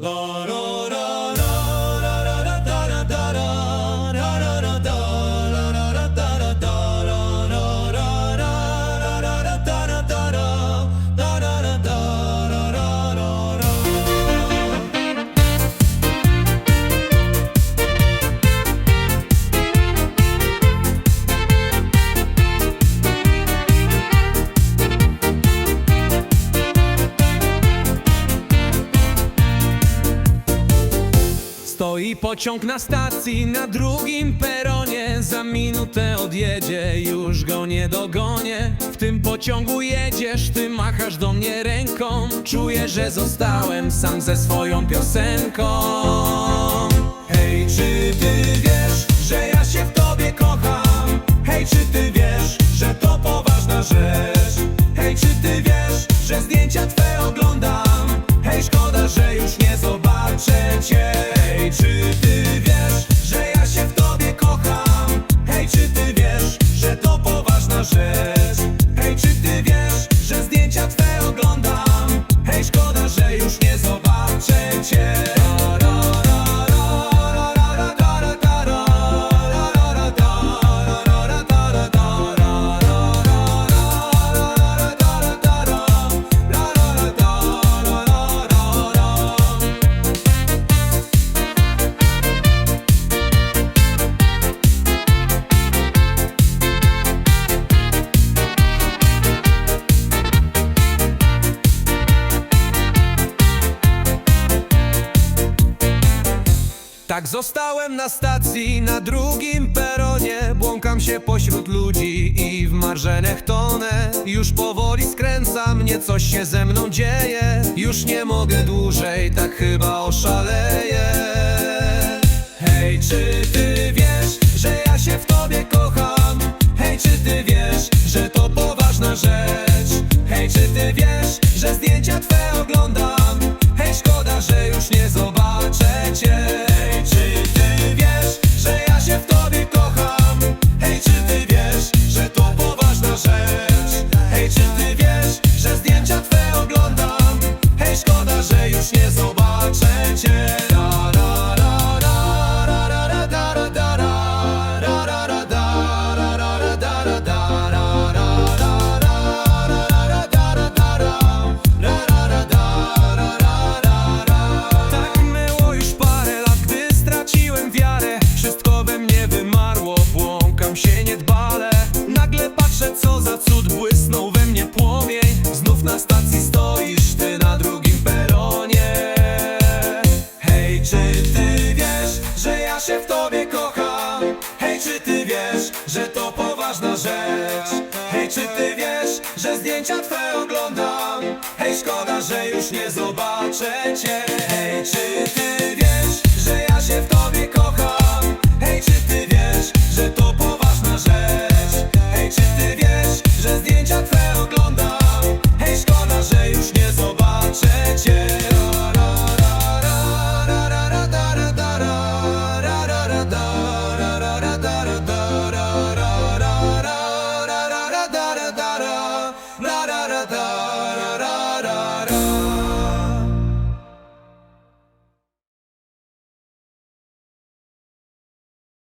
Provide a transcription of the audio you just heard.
La, da, da. Pociąg na stacji, na drugim peronie Za minutę odjedzie, już go nie dogonię W tym pociągu jedziesz, ty machasz do mnie ręką Czuję, że zostałem sam ze swoją piosenką Hej, czy ty wiesz, że ja się w tobie kocham? Hej, czy ty wiesz, że to poważna rzecz? Hej, czy ty wiesz, że zdjęcia twe oglądam? Hej, szkoda, że już nie zobaczę cię czy ty zostałem na stacji, na drugim peronie Błąkam się pośród ludzi i w marzenech tonę Już powoli skręca mnie, coś się ze mną dzieje Już nie mogę dłużej, tak chyba oszaleję Hej, czy ty wiesz, że ja się w tobie kocham? Hej, czy ty wiesz, że to poważna rzecz? Hej, czy ty wiesz, że zdjęcia twe oglądam? Za cud błysnął we mnie płomień Znów na stacji stoisz, ty na drugim peronie Hej, czy ty wiesz, że ja się w tobie kocham? Hej, czy ty wiesz, że to poważna rzecz? Hej, czy ty wiesz, że zdjęcia twe oglądam? Hej, szkoda, że już nie zobaczę cię Hej, czy ty